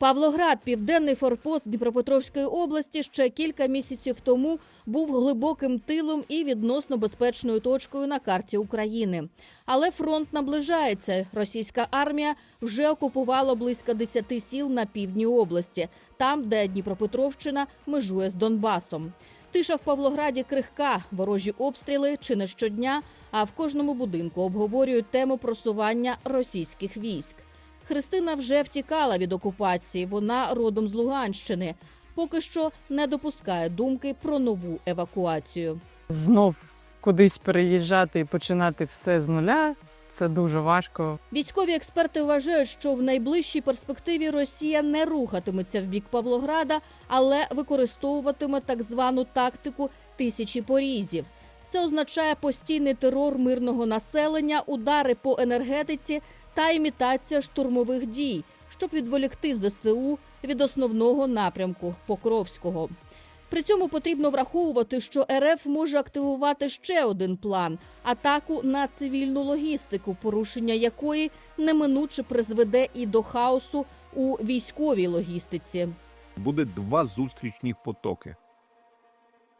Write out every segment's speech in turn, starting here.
Павлоград, південний форпост Дніпропетровської області, ще кілька місяців тому був глибоким тилом і відносно безпечною точкою на карті України. Але фронт наближається. Російська армія вже окупувала близько 10 сіл на півдні області, там, де Дніпропетровщина межує з Донбасом. Тиша в Павлограді крихка, ворожі обстріли чи не щодня, а в кожному будинку обговорюють тему просування російських військ. Христина вже втікала від окупації. Вона родом з Луганщини. Поки що не допускає думки про нову евакуацію. Знов кудись переїжджати і починати все з нуля це дуже важко. Військові експерти вважають, що в найближчій перспективі Росія не рухатиметься в бік Павлограда, але використовуватиме так звану тактику тисячі порізів. Це означає постійний терор мирного населення, удари по енергетиці та імітація штурмових дій, щоб відволікти ЗСУ від основного напрямку Покровського. При цьому потрібно враховувати, що РФ може активувати ще один план атаку на цивільну логістику, порушення якої неминуче призведе і до хаосу у військовій логістиці. буде два зустрічних потоки.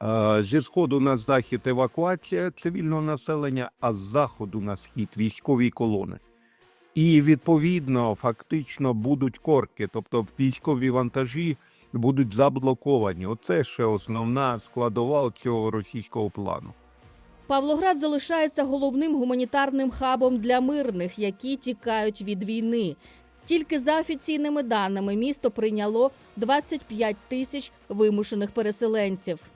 Е, Зі сходу на захід евакуація цивільного населення, а з заходу на схід військові колони. І відповідно фактично будуть корки, тобто військові вантажі будуть заблоковані. Оце ще основна складова цього російського плану. Павлоград залишається головним гуманітарним хабом для мирних, які тікають від війни. Тільки за офіційними даними місто прийняло 25 тисяч вимушених переселенців.